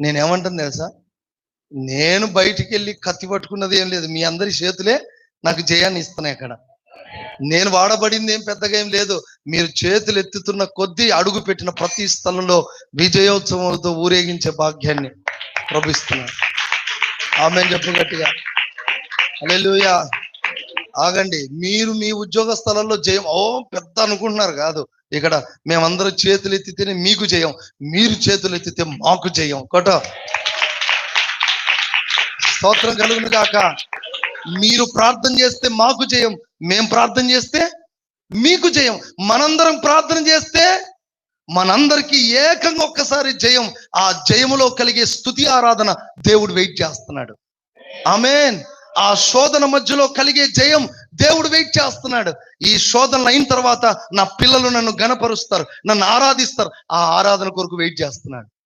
నేనేమంటాను తెలుసా? నేను బయటికి వెళ్ళి కత్తి పట్టుకున్నది ఏం లేదు. మీ అందరి చేతులే నాకు జయాన్ని ఇస్తున్నాయి అక్కడ. నేను వాడబడింది ఏం పెద్దగా ఏం లేదు. మీరు చేతులు ఎత్తుతున్న కొద్దీ అడుగు పెట్టిన ప్రతి స్థలంలో విజయోత్సవంతో ఊరేగించే భాగ్యాన్ని ప్రభిస్తున్నాను. ఆమె చెప్పు గట్టిగా. హల్లెలూయా. ఆగండి మీరు మీ ఉద్యోగ స్థలంలో జయం ఓ పెద్ద అనుకుంటున్నారు కాదు. ఇక్కడ మేమందరం చేతులు ఎత్తితేనే మీకు జయం మీరు చేతులు ఎత్తితే మాకు జయం. కొట స్తోత్రం కలుగును కాక మీరు ప్రార్థన చేస్తే మాకు జయం మేం ప్రార్థన చేస్తే మీకు జయం. మనందరం ప్రార్థన చేస్తే మనందరికి ఏకంగా ఒక్కసారి జయం. ఆ జయములో కలిగే స్థుతి ఆరాధన దేవుడు వెయిట్ చేస్తున్నాడు. ఆమెన్. ఆ శోధన మధ్యలో కలిగే జయం దేవుడు వెయిట్ చేస్తున్నాడు. ఈ శోధనలు అయిన తర్వాత నా పిల్లలు నన్ను గణపరుస్తారు నన్ను ఆరాధిస్తారు. ఆ ఆరాధన కొరకు వెయిట్ చేస్తున్నాడు.